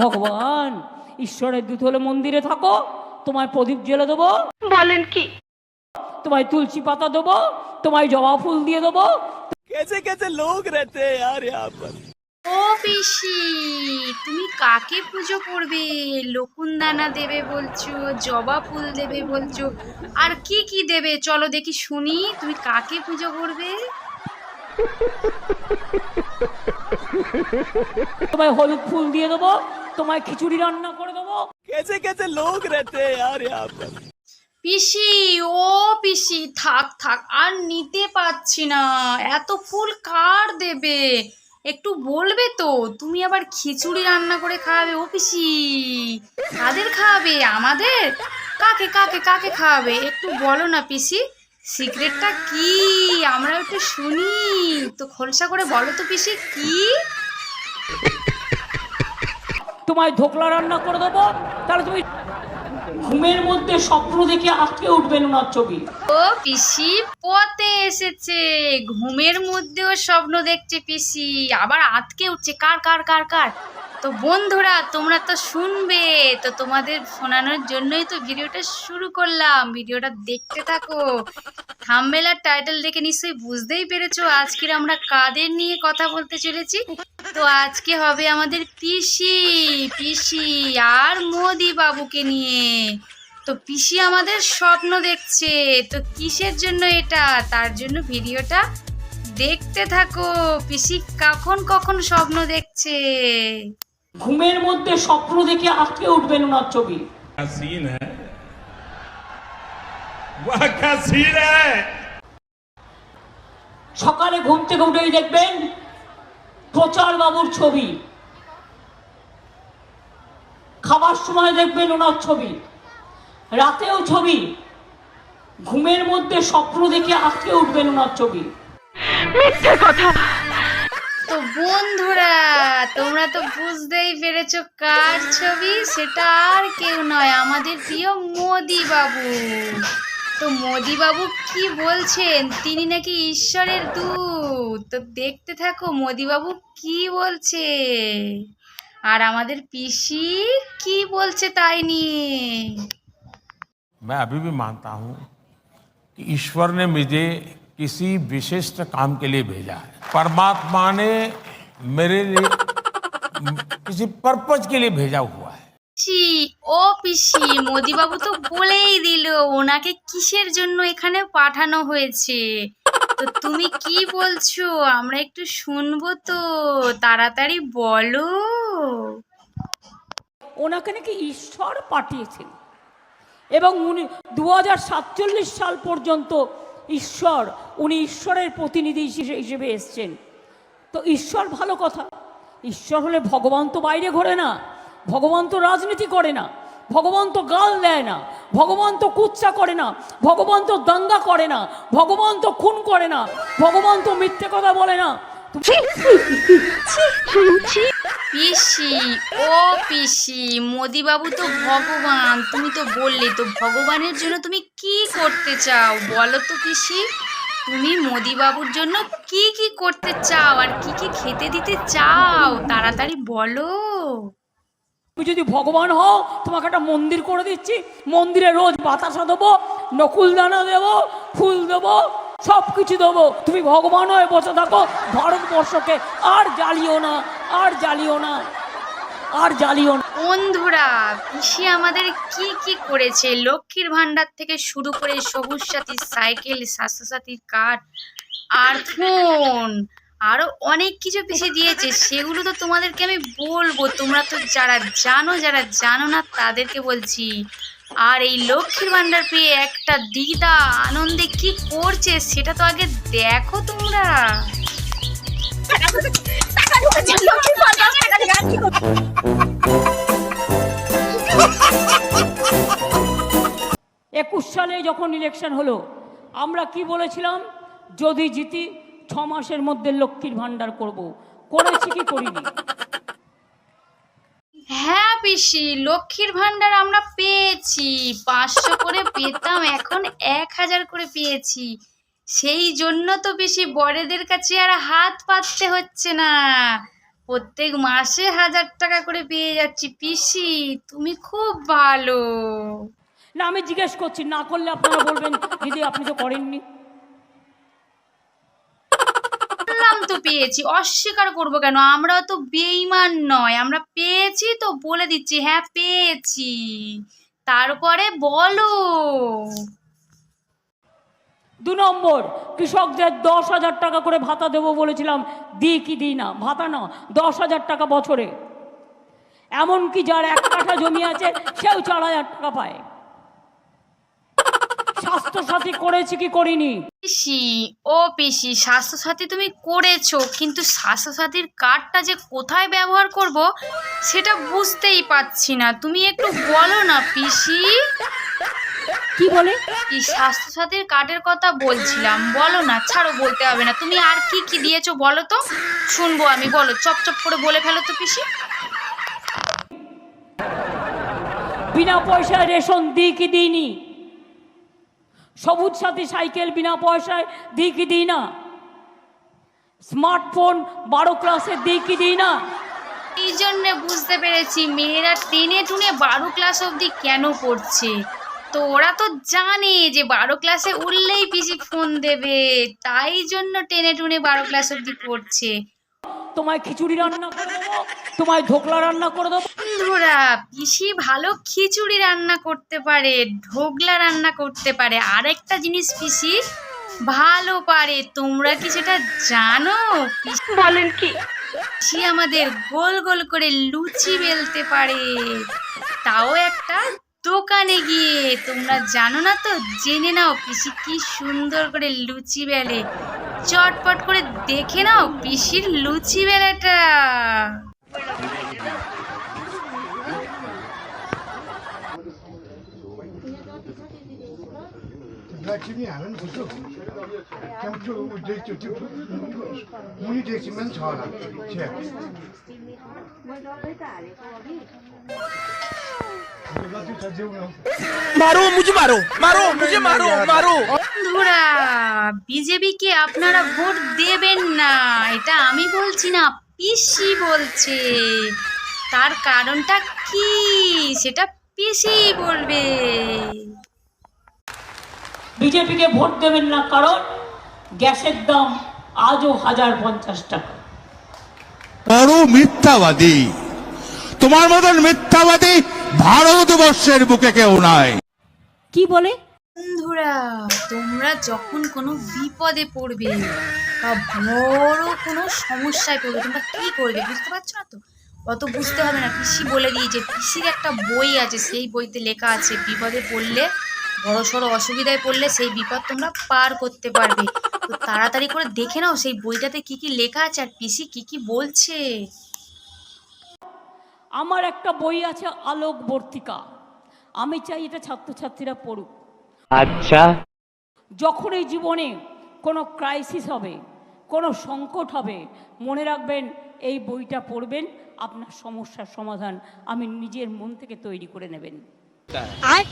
ভগবান ঈশ্বরের দূত হলে মন্দিরে থাকো তোমায় প্রদীপ জেলে দেবো। বলেন কি? তোমায় তুলসী পাতা দেবো তোমায় জবা ফুল দিয়ে দেবো। কেসে কেসে লোক রেতে আর ও পিসি তুমি কাকে পুজো করবে? লকুনদানা দেবে বলছো জবা ফুল দেবে বলছো আর কি কি দেবে? চলো দেখি শুনি তুমি কাকে পুজো করবে? তোমায় হলুদ ফুল দিয়ে দেবো তোমায় খিচুড়ি রান্না করে দেবো। কেছে কেছে লোক রেতে আর পিসি ও পিসি থাক থাক আর নিতে পারছি না। এত ফুল কার দেবে? একটু বলবে তো তুমি আবার খিচুড়ি রান্না করে খাওয়াবে ও পিসি। কাদের খাওয়াবে? আমাদের? কাকে কাকে কাকে খাওয়াবে? একটু বলো না পিসি সিক্রেটটা কি? আমরা একটু শুনি। তো খোলসা করে বলো তো পিসি কি? তোমায় ধোকলা রান্না করে দেবো, তাহলে তুমি ঘুমের মধ্যে স্বপ্ন দেখে আটকে উঠবেন ওনার ছবি। ও পিসি পথে এসেছে। ঘুমের মধ্যেও স্বপ্ন দেখছে পিসি, আবার আটকে উঠছে। কার কার কার কার? তো বন্ধুরা, তোমরা তো শুনবে। তো তোমাদের শোনানোর জন্যই তো ভিডিওটা শুরু করলাম। ভিডিওটা দেখতে থাকো। থাম্বেল আর টাইটেল দেখে নিশ্চয়ই বুঝতেই পেরেছ আজকের আমরা কাদের নিয়ে কথা বলতে চলেছি। তো আজকে হবে আমাদের পিসি পিসি আর মোদি বাবুকে নিয়ে। তো পিসি আমাদের স্বপ্ন দেখছে। তো কিসের জন্য এটা? তার জন্য ভিডিওটা দেখতে থাকো। পিসি কখন কখন স্বপ্ন দেখছে? ঘুমের মধ্যে স্বপ্ন দেখে আটকে উঠবেন ওনার ছবি क्या सीन है वह क्या सीन है সকালে ঘুম থেকে উঠেই দেখবেন প্রচার বাবুর ছবি খাবার সময় দেখবেন ওনার ছবি রাতেও ছবি ঘুমের মধ্যে স্বপ্ন দেখে আটকে উঠবেন ওনার ছবি মিথ্যে কথা তো বন্ধুরা তোমরা তো বুঝতেই পেরেছো কার ছবি সেটা আর কেউ নয় আমাদের প্রিয় মোদি বাবু তো মোদি বাবু কি বলছেন তিনি নাকি ঈশ্বরের দূত তো দেখতে থাকো মোদি বাবু কি বলছে আর আমাদের পিসি কি বলছে তাই নিয়ে मैं अभी भी मानता हूं कि ईश्वर ने मुझे किसी विशिष्ट काम के लिए भेजा है परमात्मा ने मेरे लिए किसी पर्पज के लिए भेजा हुआ है পিসি ও পিসি মোদিবাবু তো বলেই দিল ওনাকে কিসের জন্য এখানে পাঠানো হয়েছে তো তুমি কি বলছো আমরা একটু শুনবো তো তাড়াতাড়ি বলো ওনাকে নাকি ঈশ্বর পাঠিয়েছেন এবং উনি দু সাতচল্লিশ সাল পর্যন্ত ঈশ্বর, উনি ঈশ্বরের প্রতিনিধি হিসেবে- এসছেন। তো ঈশ্বর ভালো কথা। ঈশ্বর হলে ভগবান তো বাইরে ঘোরে না। ভগবান তো রাজনীতি করে না। ভগবান তো গাল দেয় না। ভগবান তো কুচ্চা করে না। ভগবান তো দাঙ্গা করে না। ভগবান তো খুন করে না। ভগবান তো মিথ্যে কথা বলে না। পিসি ও পিসি মোদিবাবু তো ভগবান তুমি তো বললে তো ভগবানের জন্য তুমি কি করতে চাও? বলো তো পিসি তুমি মোদিবাবুর জন্য কি কি করতে চাও? আর কি কি খেতে দিতে চাও? তাড়াতাড়ি বলো। তুমি যদি ভগবান হও তোমাকে একটা মন্দির করে দিচ্ছি। মন্দিরে রোজ বাতাসা দেবো নকুলদানা দেবো ফুল দেবো সব কিছু দেবো। তুমি ভগবান হয়ে বসে থাকো, ভারতবর্ষকে আর জ্বালিও না, আর জ্বালিও না, আর জ্বালিও না। বন্ধুরা, পিসি আমাদের কি কি করেছে? লক্ষ্মীর ভান্ডার থেকে শুরু করে সবুজ সাথী, সাইকেল, স্বাস্থ্যসাথীর কার্ড, আর ফোন, আরও অনেক কিছু পিসি দিয়েছে। সেগুলো তো তোমাদেরকে আমি বলব। তোমরা তো যারা জানো যারা জানো না, তাদেরকে বলছি। আর এই লক্ষ্মীর ভান্ডার পেয়ে একটা দিদা আনন্দে কি করছে সেটা তো আগে দেখো তোমরা। একুশ সালে যখন ইলেকশন হলো, আমরা কি বলেছিলাম? যদি জিতি, ছ মাসের মধ্যে লক্ষ্মীর ভাণ্ডার করব। করেছি কি করিনি? হ্যাঁ পিসি, লক্ষ্মীর ভান্ডার আমরা পেয়েছি। পাঁচশো করে পেতাম, এখন এক হাজার করে পেয়েছি। সেই জন্য তো পিসি বড়েদের কাছে আর হাত পাততে হচ্ছে না। প্রত্যেক মাসে হাজার টাকা করে পেয়ে যাচ্ছি। পিসি, তুমি খুব ভালো। না, আমি জিজ্ঞেস করছি, না করলে আপনারা বলবেন, দিদি আপনি তো করেননি বললাম তো পেয়েছি, অস্বীকার করব কেন? আমরা তো বেইমান নয়, আমরা পেয়েছি তো বলে দিচ্ছি হ্যাঁ পেয়েছি। তারপরে বলো। দু নম্বর, কৃষকদের দশ হাজার টাকা করে ভাতা দেবো বলেছিলাম দিই কি দিই না, ভাতা না, দশ হাজার টাকা বছরে। এমনকি যার এক কাঠা জমি আছে, সেও চার হাজার টাকা পায়। স্বাস্থ্যসাথী করেছি কি করিনি? পিসি ও পিসি স্বাস্থ্যসাথী তুমি করেছ কিন্তু স্বাস্থ্যসাথীর কার্ডটা যে কোথায় ব্যবহার করব সেটা বুঝতেই পারছি না। তুমি একটু বলো না পিসি। কি বলে? কি স্বাস্থ্যসাথীর কার্ডের কথা বলছিলাম? বলো না ছাড়ো বলতে হবে না। তুমি আর কি কি দিয়েছ বলো তো? শুনব আমি বলো চপ চপ করে বলে ফেলো তো পিসি। বিনা পয়সায় রেশন দিই কি দিইনি? সবুজ সাথী সাইকেল বিনা পয়সায় দিই কি দিই না। স্মার্টফোন বারো ক্লাসে দিই কি দিই না। এই জন্যে বুঝতে পেরেছি, মেয়েরা টেনে টুনে বারো ক্লাস অবধি কেন পড়ছে? তো ওরা তো জানে যে বারো ক্লাসে উঠলেই পিসি ফোন দেবে, তাই জন্য টেনে টুনে বারো ক্লাস অবধি পড়ছে। তোমায় খিচুড়ি রান্না করে দেবো তোমায় ঢোকলা রান্না করে দেবো। বন্ধুরা পিসি ভালো খিচুড়ি রান্না করতে পারে ঢোকলা রান্না করতে পারে। আরেকটা জিনিস পিসি ভালো পারে। তোমরা কি সেটা জানো? বলেন কি? পিসি আমাদের গোল গোল করে লুচি বেলতে পারে। তাও একটা দোকানে গিয়ে। তোমরা জানো না তো? জেনে নাও পিসি কি সুন্দর করে লুচি বেলে। চটপট করে দেখে নাও পিসির লুচি বেলাটা। মারো মুঝে মারো মারো মুঝে মারো মারো। বন্ধুরা বিজেপিকে আপনারা ভোট দেবেন না এটা আমি বলছি না পিসি বলছে। তার কারণটা কি? সেটা পিসি বলবে। বিজেপিকে ভোট দেবেন না কারণ গ্যাসের দাম আজও হাজার পঞ্চাশ টাকা। বড় মিথ্যাবাদী। তোমার মতন মিথ্যাবাদী ভারতবর্ষের বুকে কেউ নাই। কি বলে? বন্ধুরা তোমরা যখন কোনো বিপদে পড়বে বা বড় কোনো সমস্যায় পড়বে তোমরা কি করবে বুঝতে পারছ না তো? অত বুঝতে হবে না পিসি বলে দিয়েছে পিসির একটা বই আছে সেই বইতে লেখা আছে বিপদে পড়লে বড় সড়ো অসুবিধায় পড়লে সেই বিপদ তোমরা পার করতে পারবে। তো তাড়াতাড়ি করে দেখে নাও সেই বইটাতে কি কি লেখা আছে আর পিসি কি কি বলছে। আমার একটা বই আছে আলোকবর্তিকা। আমি চাই এটা ছাত্রছাত্রীরা পড়ুক। আচ্ছা। যখন এই জীবনে কোনো ক্রাইসিস হবে কোনো সংকট হবে মনে রাখবেন এই বইটা পড়বেন আপনার সমস্যার সমাধান আমি নিজের মন থেকে তৈরি করে নেবেন। আর